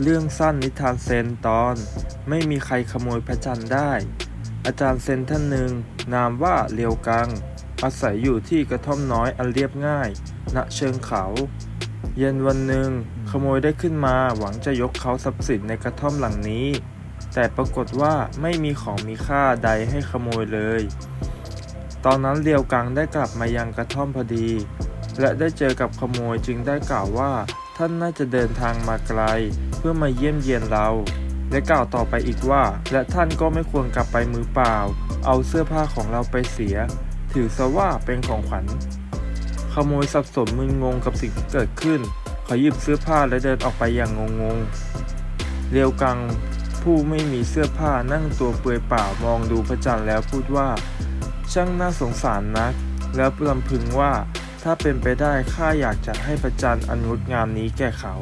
เรื่องสั้นนิทานเซนตอน ไม่มีใครขโมยพระจันทร์ได้ อาจารย์เซนท่านหนึ่ง นามว่าเลียวกัง อาศัยอยู่ที่กระท่อมน้อยอันเรียบง่าย ณเชิงเขา เย็นวันหนึ่ง ขโมยได้ขึ้นมาหวังจะยกเขาทรัพย์สินในกระท่อมหลังนี้ แต่ปรากฏว่าไม่มีของมีค่าใดให้ขโมยเลย ตอนนั้นเลียวกังได้กลับมายังกระท่อมพอดี และได้เจอกับขโมยจึงได้กล่าวว่า ท่านน่าจะเดินทางมาไกล เพื่อมาเยี่ยมเยียนเรา และกล่าวต่อไปอีกว่า และท่านก็ไม่ควรกลับไปมือเปล่า เอาเสื้อผ้าของเราไปเสีย ถือซะว่าเป็นของขวัญ ขโมยสับสนมึนงงกับสิ่งที่เกิดขึ้น เขาหยิบเสื้อผ้าและเดินออกไปอย่างงงๆเรียวกังผู้ไม่มีเสื้อผ้านั่งตัวเปลือยเปล่ามองดูพระจันทร์แล้วพูดว่า ช่างน่าสงสารนัก แล้วลำพึงว่าถ้าเป็นไปได้ข้าอยากจะให้พระจันทร์อันงดงามนี้แก่เขา